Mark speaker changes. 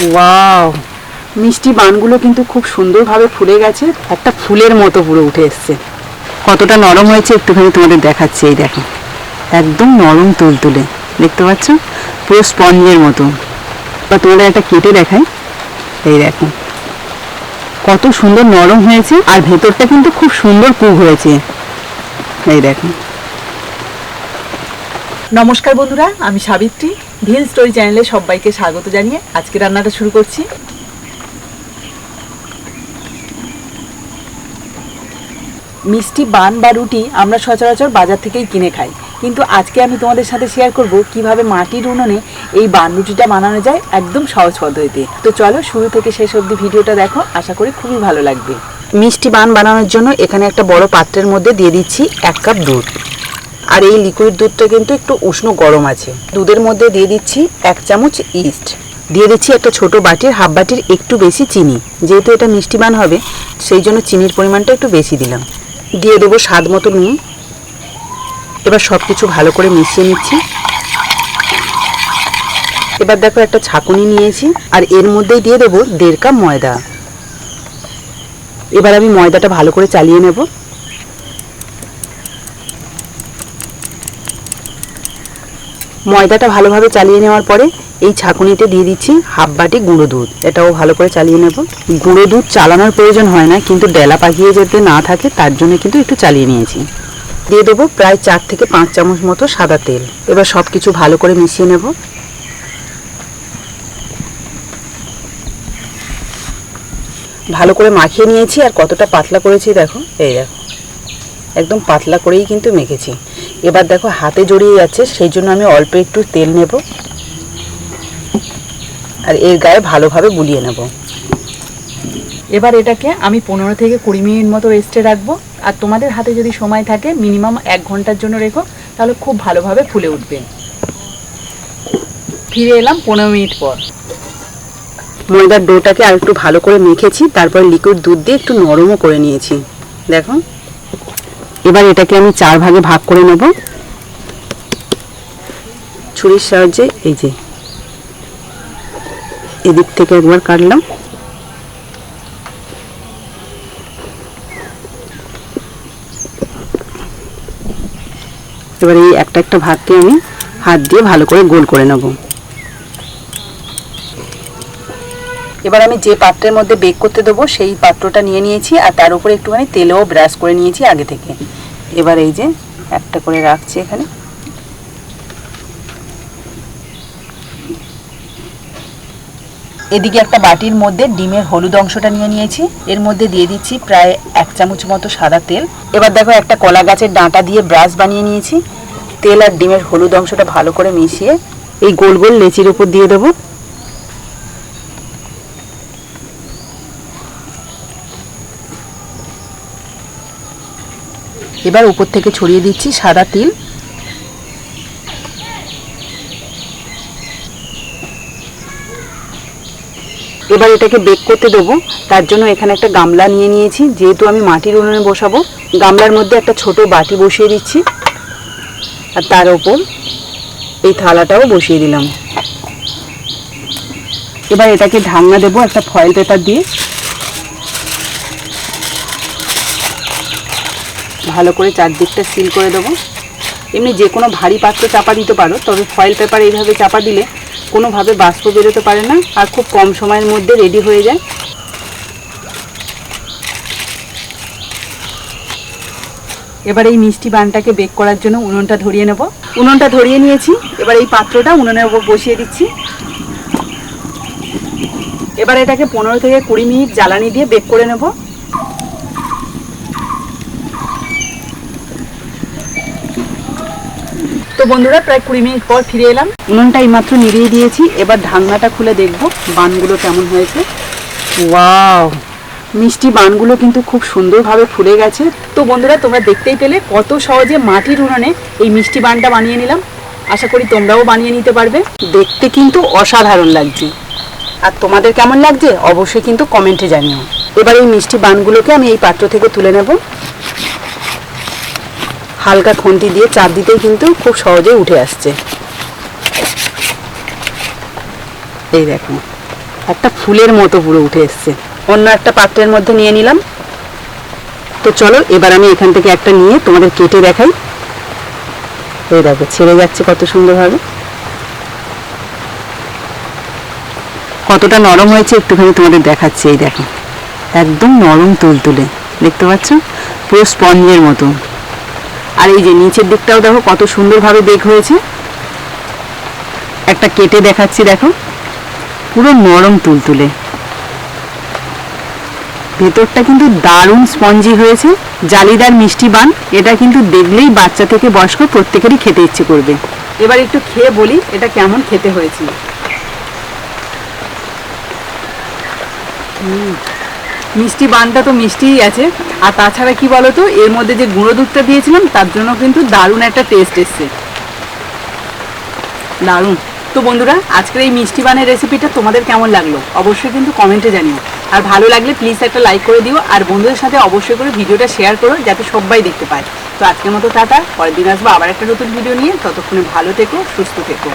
Speaker 1: Wow মিষ্টি বানগুলো কিন্তু খুব সুন্দরভাবে ফুলে গেছে। একটা ফুলের মতো পুরো উঠে এসছে। কতটা নরম হয়েছে একটুখানি তোমাদের দেখাচ্ছি, এই দেখো। একদম নরম তুলতুলে দেখতে পাচ্ছ? পুরো স্পঞ্জের মতো। বা তোমাদের একটা কেটে দেখাই। এই দেখো। কত সুন্দর নরম হয়েছে আর ভেতরটা কিন্তু খুব সুন্দর কুক হয়েছে। এই দেখো। নমস্কার বন্ধুরা, আমি সাবিত্রী। ভিল স্টোরি চ্যানেলে সবাইকে স্বাগত জানিয়ে আজকে রান্নাটা শুরু করছি। মিষ্টি বান বা রুটি আমরা সচরাচর বাজার থেকেই কিনে খাই। কিন্তু আজকে আমি তোমাদের সাথে শেয়ার করব কীভাবে মাটির উনুনে এই বান রুটিটা বানানো যায় একদম সহজ পদ্ধতিতে। তো চলো শুরু থেকে শেষ অবধি ভিডিওটা দেখো, আশা করি খুবই ভালো লাগবে। মিষ্টি বান বানানোর জন্য এখানে একটা বড় পাত্রের মধ্যে দিয়ে দিচ্ছি এক কাপ দুধ। আর এই লিকুইড দুধটা কিন্তু একটু উষ্ণ গরম আছে। দুধের মধ্যে দিয়ে দিচ্ছি এক চামচ ইস্ট দিয়ে দিচ্ছি একটা ছোট বাটির হাফ বাটির একটু বেশি চিনি। যেহেতু এটা মিষ্টি বান হবে, সেই জন্য চিনির পরিমাণটা একটু বেশি দিলাম। দিয়ে দেবো স্বাদ মতো নুন। এবার সব কিছু ভালো করে মিশিয়ে নিচ্ছি। এবার দেখো একটা ছাকুনি নিয়েছি, আর এর মধ্যেই দিয়ে দেবো দেড় কাপ ময়দা। এবার আমি ময়দাটা ভালো করে চালিয়ে নেব। ময়দাটা ভালোভাবে চালিয়ে নেওয়ার পরে এই ছাঁকুনিতে দিয়ে দিচ্ছি হাফ বাটি গুঁড়ো দুধ। এটাও ভালো করে চালিয়ে নেব। গুঁড়ো দুধ চালানোর প্রয়োজন হয় না, কিন্তু ডেলা পাকিয়ে যাতে না থাকে, তার জন্য কিন্তু একটু চালিয়ে নিয়েছি। দিয়ে দেবো প্রায় চার থেকে পাঁচ চামচ মতো সাদা তেল। এবার সব কিছু ভালো করে মিশিয়ে নেব। ভালো করে মাখিয়ে নিয়েছি, আর কতটা পাতলা করেছি দেখো, এই দেখো। একদম পাতলা করেই কিন্তু মেখেছি। এবার দেখো হাতে জড়িয়ে যাচ্ছে, সেই জন্য আমি অল্প একটু তেল নেব। আর এর গায়ে ভালোভাবে বুলিয়ে নেব। এবার এটাকে আমি পনেরো থেকে কুড়ি মিনিট মতো রেস্টে রাখব। আর তোমাদের হাতে যদি সময় থাকে, মিনিমাম এক ঘণ্টার জন্য রেখো, তাহলে খুব ভালোভাবে ফুলে উঠবে। ফিরে এলাম পনেরো মিনিট পর। ময়দার ডোটাকে আর একটু ভালো করে মেখেছি, তারপর লিকুইড দুধ দিয়ে একটু নরমও করে নিয়েছি। দেখো। এবার এটাকে আমি চার ভাগে ভাগ করে নেব। ছুরির সাহায্যে এই যে এদিক থেকে একবার কাটলাম। এবার এই একটা একটা ভাগকে আমি হাত দিয়ে ভালো করে গোল করে নেব। এবার আমি যে পাত্রের মধ্যে বেক করতে দেবো, সেই পাত্রটা নিয়ে নিয়েছি আর তার উপরে একটুখানি তেলেও ব্রাশ করে নিয়েছি আগে থেকে। এবার এই যে একটা করে রাখছি এখানে। এদিকে একটা বাটির মধ্যে ডিমের হলুদ অংশটা নিয়ে নিয়েছি। এর মধ্যে দিয়ে দিচ্ছি প্রায় এক চামচ মতো সাদা তেল। এবার দেখো একটা কলা গাছের ডাঁটা দিয়ে ব্রাশ বানিয়ে নিয়েছি। তেল আর ডিমের হলুদ অংশটা ভালো করে মিশিয়ে এই গোল গোল লেচির উপর দিয়ে দেবো। এবার উপর থেকে ছড়িয়ে দিচ্ছি সাদা তিল। এবার এটাকে বেক করতে দেবো। তার জন্য এখানে একটা গামলা নিয়ে নিয়েছি। যেহেতু আমি মাটির উনুনে বসাবো, গামলার মধ্যে একটা ছোট বাটি বসিয়ে দিচ্ছি। আর তার ওপর এই থালাটাও বসিয়ে দিলাম। এবার এটাকে ঢাকনা দেবো একটা ফয়েল পেপার দিয়ে। ভালো করে চারদিকটা সিল করে দেবো। এমনি যে কোনো ভারী পাত্র চাপা দিতে পারো, তবে ফয়েল পেপার এইভাবে চাপা দিলে কোনোভাবে বাষ্প বেরোতে পারে না আর খুব কম সময়ের মধ্যে রেডি হয়ে যায়। এবার এই মিষ্টি বানটাকে বেক করার জন্য উনুনটা ধরিয়ে নেব। উনুনটা ধরিয়ে নিয়েছি, এবার এই পাত্রটা উনুনের উপর বসিয়ে দিচ্ছি। এবার এটাকে পনেরো থেকে কুড়ি মিনিট জ্বালানি দিয়ে বেক করে নেব। বন্ধুরা, প্রায় কুড়ি মিনিট পর ফিরে এলাম। উনুনটা এইমাত্র নিভিয়ে দিয়েছি। এবার ঢাকনাটা খুলে দেখব বানগুলো কেমন হয়েছে। ওয়াও! মিষ্টি বানগুলো কিন্তু খুব সুন্দরভাবে ফুলে গেছে। তো বন্ধুরা, তোমরা দেখতেই পেলে কত সহজে মাটির উনুনে এই মিষ্টি বানটা বানিয়ে নিলাম। আশা করি তোমরাও বানিয়ে নিতে পারবে। দেখতে কিন্তু অসাধারণ লাগছে। আর তোমাদের কেমন লাগছে অবশ্যই কিন্তু কমেন্টে জানিও। এবার এই মিষ্টি বানগুলোকে আমি এই পাত্র থেকে তুলে নেব। হালকা খুন্তি দিয়ে চাপ দিতেই কিন্তু খুব সহজেই উঠে আসছে। এই দেখো, একটা ফুলের মতো পুরো উঠে এসছে। অন্য একটা পাত্রের মধ্যে নিয়ে নিলাম। তো চলো, এবার আমি এখান থেকে একটা নিয়ে তোমাদের কেটে দেখাই। এই দেখো, ছেড়ে যাচ্ছে কত সুন্দরভাবে। কতটা নরম হয়েছে একটুখানি তোমাদের দেখাচ্ছি, এই দেখো। একদম নরম তুলতুলে, দেখতে পাচ্ছ? পুরো স্পঞ্জের মতো। আর এই যে নিচের দিকটাও দেখো কত সুন্দরভাবে বেক হয়েছে। একটা কেটে দেখাচ্ছি দেখো। পুরো নরম তুলতুলে। ভেতরটা কিন্তু দারুণ স্পঞ্জি হয়েছে। জালিদার মিষ্টি বান এটা কিন্তু দেখলেই বাচ্চা থেকে বয়স্ক প্রত্যেকেরই খেতে ইচ্ছে করবে। এবার একটু খেয়ে বলি এটা কেমন খেতে হয়েছে। হুম, মিষ্টি বানটা তো মিষ্টিই আছে। আর তাছাড়া কি বলতো, এর মধ্যে যে গুঁড়ো দুধটা দিয়েছিলাম, তার জন্য কিন্তু দারুণ একটা টেস্ট এসছে। দারুণ। তো বন্ধুরা, আজকের এই মিষ্টি বানের রেসিপিটা তোমাদের কেমন লাগল? অবশ্যই কিন্তু কমেন্টে জানিও। আর ভালো লাগলে প্লিজ একটা লাইক করে দিও। আর বন্ধুদের সাথে অবশ্যই করে ভিডিওটা শেয়ার করো, যাতে সবাই দেখতে পায়। তো আজকের মতো টাটা, পরের দিন আসব আবার একটা নতুন ভিডিও নিয়ে। ততক্ষণে ভালো থেকো, সুস্থ থেকো।